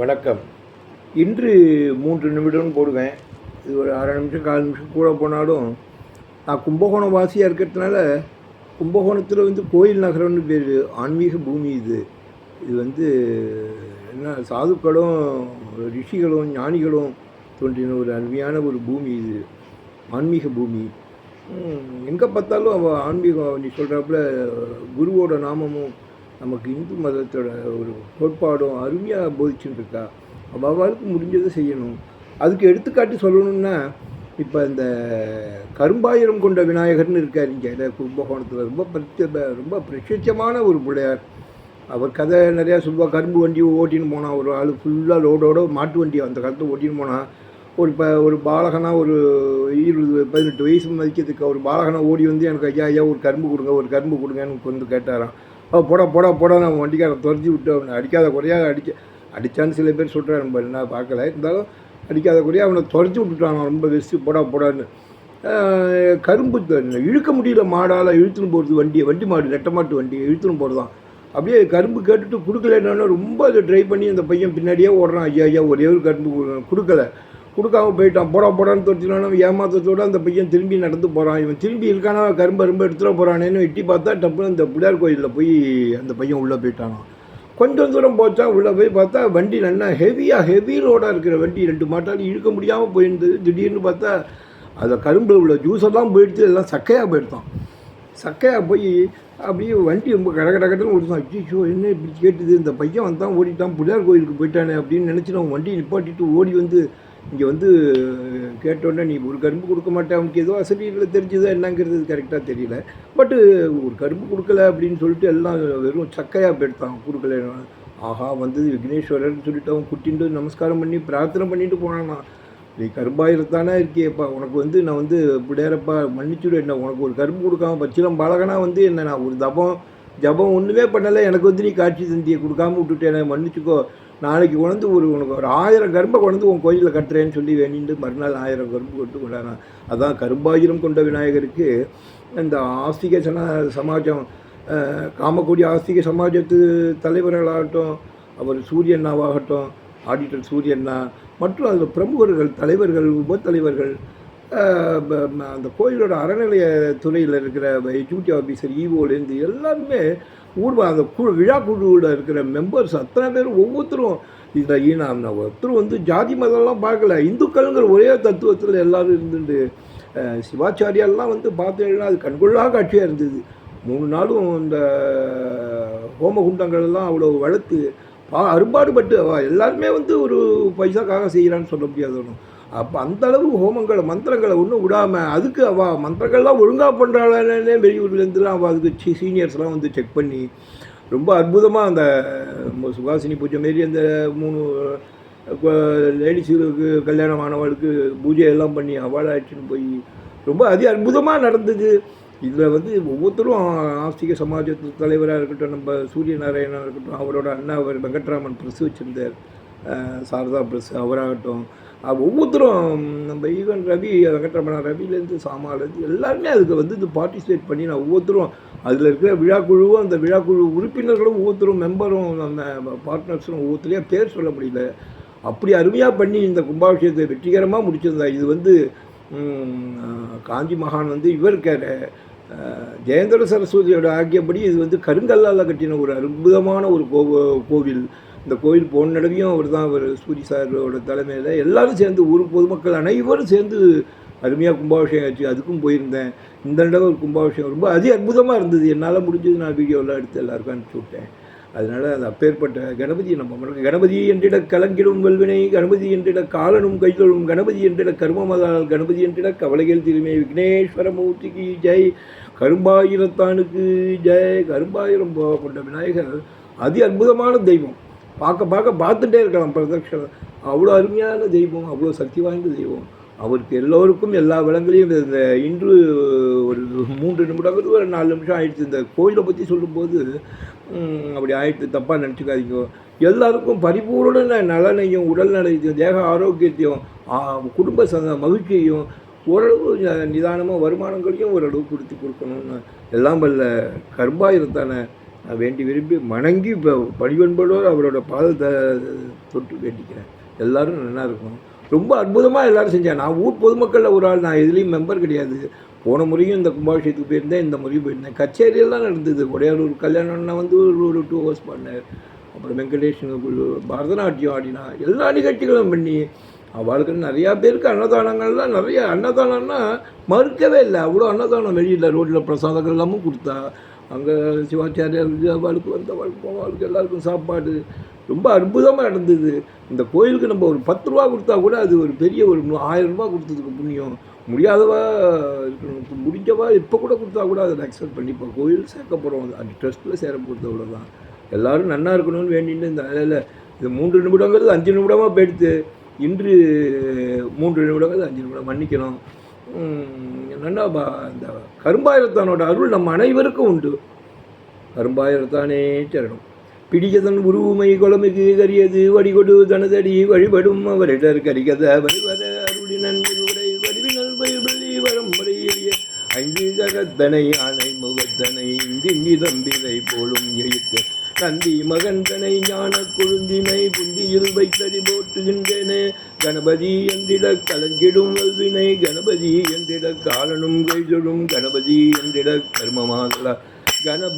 வணக்கம். இன்று மூன்று நிமிடம் போடுவேன். இது ஒரு அரை நிமிஷம் கால் நிமிஷம் கூட போனாலும் நான் கும்பகோணம் வாசியாக இருக்கிறதுனால கும்பகோணத்தில் வந்து கோயில் நகரம்னு பேர் ஆன்மீக பூமி இது. இது வந்து என்ன சாதுக்களும் ரிஷிகளும் ஞானிகளும் தோன்றின ஒரு அருமையான ஒரு பூமி இது. ஆன்மீக பூமி. எங்கே பார்த்தாலும் அவள் ஆன்மீகம் நீ சொல்கிறாப்புல குருவோட நாமமும் நமக்கு இந்து மதத்தோட ஒரு கோட்பாடும் அருமையாக போதிச்சுட்டு இருக்கா முடிஞ்சதை செய்யணும். அதுக்கு எடுத்துக்காட்டி சொல்லணும்னா இப்போ இந்த கரும்பாயிரம் கொண்ட விநாயகர்னு இருக்கார் இங்கே. இந்த கும்பகோணத்தில் ரொம்ப பிரத்ய ரொம்ப பிரசித்தமான ஒரு பிள்ளையார். அவர் கதை நிறையா சொல்லுவாள் கரும்பு வண்டி ஓட்டின்னு போனான் ஒரு ஆள் ஃபுல்லாக லோடோட மாட்டு வண்டி அந்த காலத்தில் ஓட்டின்னு போனான் ஒரு ப ஒரு பாலகனாக ஒரு இருபது பதினெட்டு வயசு மதிக்கிறதுக்கு ஒரு பாலகனாக ஓடி வந்து எனக்கு ஐயா ஐயா ஒரு கரும்பு கொடுங்க ஒரு கரும்பு கொடுங்கன்னு வந்து கேட்டாராம். போடா போட போடா நான் வண்டிக்காரன் துரத்தி விட்டு அவனை அடிக்காத குறையாக அடிக்க அடித்தான்னு சில பேர் சொல்கிறார் நம்ம என்ன பார்க்கல. இருந்தாலும் அடிக்காத குறையாக அவனை துரத்தி விட்டுட்டான். ரொம்ப வெஸ்ட்டு போடா போடான்னு. கரும்பு இழுக்க முடியல மாடால். இழுத்துன்னு போகிறது வண்டியை. வண்டி மாடு நெட்ட மாட்டு வண்டியை இழுத்துன்னு போகிறதான் அப்படியே கரும்பு கேட்டுட்டு கொடுக்கலன்னு ரொம்ப அதை ட்ரை பண்ணி அந்த பையன் பின்னாடியே ஓடுறான். ஐயா ஐயா ஒரே ஒரு கரும்பு கொடு- கொடுக்கல. கொடுக்காம போயிட்டான். போடா போடான்னு தொட்டினாலும் ஏமாத்தத்தோடு அந்த பையன் திரும்பி நடந்து போகிறான் இவன் திரும்பி இருக்கானா? கரும்பு ரொம்ப எடுத்துட போகிறானேன்னு எட்டி பார்த்தா டப்புன்னு அந்த பிள்ளையார் கோயிலில் போய் அந்த பையன் உள்ளே போயிட்டானான் கொஞ்சம் தூரம் போச்சா உள்ளே போய் பார்த்தா வண்டி நல்லா ஹெவியாக ஹெவி லோடாக இருக்கிற வண்டி. ரெண்டு மாட்டாலும் இழுக்க முடியாமல் போயிருந்தது. திடீர்னு பார்த்தா அந்த கரும்பு உள்ள ஜூஸெல்லாம் போயிடுச்சு. எல்லாம் சக்கையாக போயிடுதான் சக்கையாக போய் அப்படியே வண்டி ரொம்ப கட கட கடன்னு ஓடிதான் என்ன இப்படி கேட்டுது? இந்த பையன் வந்தான் ஓடிட்டான். பிள்ளையார் கோயிலுக்கு போயிட்டானே அப்படின்னு நினச்சி நான் வண்டியை நிப்பாட்டிட்டு ஓடி வந்து இங்கே வந்து கேட்டோன்னே நீ ஒரு கரும்பு கொடுக்க மாட்டேன் அவனுக்கு ஏதோ அசதியில் தெரிஞ்சுதோ என்னங்கிறது கரெக்டாக தெரியல. பட்டு ஒரு கரும்பு கொடுக்கல அப்படின்னு சொல்லிட்டு எல்லாம் வெறும் சக்கையாக போயிடுத்தான் கொடுக்கல. ஆஹா வந்து விக்னேஸ்வரர்னு சொல்லிட்டு அவன் குட்டின்ட்டு நமஸ்காரம் பண்ணி பிரார்த்தனை பண்ணிட்டு போனானா. நீ கரும்பாயிரத்தானே இருக்கியேப்பா. உனக்கு வந்து நான் வந்து பிள்ளையாரப்பா மன்னிச்சுடு என்ன. உனக்கு ஒரு கரும்பு கொடுக்காம பச்சிலம் பாலகனா வந்து என்ன நான் ஒரு தபம் ஜபம் ஒன்றுமே பண்ணலை. எனக்கு வந்து நீ காட்சி தந்தியை கொடுக்காம விட்டுட்டேன். மன்னிச்சுக்கோ. நாளைக்கு கொண்டு ஒரு உனக்கு ஒரு ஆயிரம் கரும்பை கொண்டு உன் கோயிலில் கட்டுறேன்னு சொல்லி வேண்டிட்டு மறுநாள் ஆயிரம் கரும்பு கொண்டு கொண்டாங்க அதான் கரும்பாயிரம் கொண்ட விநாயகருக்கு இந்த ஆஸ்திக சன சமாஜம் காமக்கூடிய ஆஸ்திக சமாஜத்து தலைவர்களாகட்டும் அவர் சூரியண்ணாவாகட்டும் ஆடிட்டர் சூரியண்ணா மற்றும் அதில் பிரமுகர்கள் தலைவர்கள் உப தலைவர்கள் அந்த கோயிலோட அறநிலைய துறையில் இருக்கிற எக்ஸிக்யூட்டிவ் ஆஃபீஸர் ஈவோலேருந்து எல்லாருமே ஊர் அந்த குழு விழா குழுவில் இருக்கிற மெம்பர்ஸ் அத்தனை பேரும் ஒவ்வொருத்தரும் இந்த ஈனா ஒருத்தரும் வந்து ஜாதி மதம்லாம் பார்க்கல. இந்துக்கள்ங்கிற ஒரே தத்துவத்தில் எல்லோரும் இருந்துட்டு சிவாச்சாரியெல்லாம் சிவாச்சாரியாலாம் வந்து பார்த்தீங்கன்னா அது கண்கொள்ளா காட்சியாக இருந்தது. மூணு நாளும் இந்த ஹோம அவ்வளோ வளர்த்து பா அரும்பாடுபட்டு எல்லாருமே வந்து ஒரு பைசாக்காக செய்கிறான்னு சொல்ல முடியாது ஒன்றும். அப்போ அந்த அளவு ஹோமங்களை மந்திரங்களை ஒன்றும் விடாமல் அதுக்கு அவள் மந்திரங்கள்லாம் ஒழுங்காக பண்ணுறாளே வெளியூர்லேருந்துலாம் அவள் அதுக்கு சீனியர்ஸ்லாம் வந்து செக் பண்ணி ரொம்ப அற்புதமாக அந்த சுகாசினி பூஜை மாரி அந்த மூணு லேடிஸுக்கு கல்யாணம் ஆனவளுக்கு பூஜை எல்லாம் பண்ணி அவளை அழைச்சின்னு போய் ரொம்ப அதி அற்புதமாக நடந்தது. இதில் வந்து ஒவ்வொருத்தரும் ஆஸ்திக சமாஜத்து தலைவராக இருக்கட்டும் நம்ம சூரிய நாராயணாக இருக்கட்டும் அவரோட அண்ணா அவர் வெங்கட்ராமன் ப்ரெஸ் வச்சுருந்தார். சாரதா ப்ரெஸ் அவராகட்டும். ஒவ்வொருத்தரும் நம்ம ஈவன் ரவி வெங்கட்ரமணா ரவிலேருந்து சாமாலேருந்து எல்லாருமே அதுக்கு வந்து இது பார்ட்டிசிபேட் பண்ணி நான் ஒவ்வொருத்தரும் அதில் இருக்கிற விழாக்குழுவும் அந்த விழாக்குழு உறுப்பினர்களும் ஒவ்வொருத்தரும் மெம்பரும் நம்ம பார்ட்னர்ஸும் ஒவ்வொருத்தரையும் பேர் சொல்ல முடியல. அப்படி அருமையாக பண்ணி இந்த கும்பாபிஷேகத்தை வெற்றிகரமாக முடிச்சிருந்தா இது வந்து காஞ்சி மகான் வந்து இவர் இருக்காரு. அஹ், ஜெயேந்திர சரஸ்வதியோட ஆகியபடி இது வந்து கருங்கல்லால் கட்டின ஒரு அற்புதமான ஒரு கோ கோவில். இந்த கோயில் போன தடவையும் அவர் தான் அவர் சூரி சாரோட தலைமையில் எல்லாரும் சேர்ந்து ஊர் பொதுமக்கள் அனைவரும் சேர்ந்து அருமையாக கும்பாபிஷேகம் ஆச்சு. அதுக்கும் போயிருந்தேன். இந்த தடவை ஒரு கும்பாபிஷேகம். ரொம்ப அதி அற்புதமாக இருந்தது. என்னால் முடிஞ்சது நான் வீடியோலாம் எடுத்து எல்லாருக்கும் அனுப்பிச்சி விட்டேன். அதனால் அந்த அப்பேற்பட்ட கணபதியை நம்ம மறக்க கணபதி என்றிட கலங்கிடும் வெல்வினை கணபதி என்றிட காலனும் கைதொழும் கணபதி என்றிட கர்மமதால் கணபதி என்றிட கவலைகள் திருமே விக்னேஸ்வர மூர்த்திக்கு ஜெய். கரும்பாயிரத்தானுக்கு ஜெய். கரும்பாயிரம் கொண்ட விநாயகர் அதி அற்புதமான தெய்வம். பார்க்க பார்க்க பார்த்துட்டே இருக்கலாம். பிரதட்சணம் அவ்வளோ அருமையான தெய்வம் அவ்வளோ சக்தி வாய்ந்த தெய்வம். அவருக்கு எல்லோருக்கும் எல்லா விலங்குலையும் இந்த இன்று ஒரு மூன்று நிமிடம் ஒரு நாலு நிமிஷம் ஆயிடுச்சு. இந்த கோயிலை பற்றி சொல்லும்போது அப்படி ஆயிடுச்சு. தப்பாக நினச்சிக்காதீங்க. எல்லாருக்கும் பரிபூரண நலனையும் உடல் நலத்தையும் தேக ஆரோக்கியத்தையும் குடும்ப ச மகிழ்ச்சியையும் ஓரளவு நிதானமாக வருமானங்களையும் ஓரளவு கொடுத்து கொடுக்கணும்னு. எல்லாம் வல்ல கர்ப்பாயிரத்தான வேண்டி விரும்பி மணங்கி இப்போ பணிவன்போடு அவரோட பாதத்தை தொட்டு வேண்டிக்கிறேன் எல்லாரும் நல்லா இருக்கும் ரொம்ப அற்புதமாக எல்லோரும் செஞ்சேன் நான் ஊர் பொதுமக்களில் ஒரு ஆள் நான் எதுலேயும் மெம்பர் கிடையாது. போன முறையும் இந்த கும்பாபிஷேகத்துக்கு போயிருந்தேன் இந்த முறையும் போயிருந்தேன். கச்சேரியெல்லாம் நடந்தது. உடையாளூர் கல்யாணம்னா வந்து ஒரு ஒரு டூ ஹவர்ஸ் பண்ணேன் அப்புறம் வெங்கடேஷ் பரதநாட்டியம் ஆடினா எல்லா நிகழ்ச்சிகளும் பண்ணி அவளுக்கு நிறையா பேருக்கு அன்னதானங்கள்லாம் நிறைய அன்னதானம்னா மறுக்கவே இல்லை. அவ்வளோ அன்னதானம் வெளியில் ரோட்டில் பிரசாதங்கள் எல்லாமும் கொடுத்தா அங்கே சிவாச்சாரியாருக்கு அவளுக்கு வந்த போவாளுக்கு எல்லாருக்கும் சாப்பாடு. ரொம்ப அற்புதமாக நடந்தது. இந்த கோயிலுக்கு நம்ம ஒரு பத்து ரூபா கொடுத்தா கூட அது ஒரு பெரிய ஒரு ஆயிரம் ரூபா கொடுத்ததுக்கு புண்ணியம். முடியாதவா இருக்கணும். முடிஞ்சவா இப்போ கூட கொடுத்தா கூட அதை அக்செப்ட் பண்ணிப்போம் கோயில் சேர்க்க போகிறோம் அந்த ட்ரஸ்ட்டில் சேர போகிறது அவ்வளோதான் எல்லோரும் நன்னா இருக்கணும்னு வேண்டிட்டு இந்த வேலையில் இது மூன்று நிமிடங்கிறது அஞ்சு நிமிடமாக போயிடுத்து இன்று மூன்று நிமிடங்கிறது அஞ்சு நிமிடம். மன்னிக்கணும். என்னன்னா இந்த கரும்பாயிரத்தானோட அருள் நம் அனைவருக்கும் உண்டு. கரும்பாயிரத்தானே சரணம். பிடிக்கதன் உருவுமை குளமிகு கரியது வடிகொடு தனதடி வழிபடும் அவரிடர் கரிகத வழிவர அருளினன் வடிவினல் பயிர்வழி ஐந்து ஜகத்தனை ஆணை முகத்தனை இந்தி தம்பிதை போலும் எழுத்து நந்தி மகந்தனை ஞான குழுந்தினை புந்தியில் வைத்தடி போற்றுகின்றேனே. கணபதி என்றிட கலங்கிடும் வல்வினை கணபதி என்றிட காலனும் கைதொழும் கணபதி என்றிட கர்மமாதலா. கணப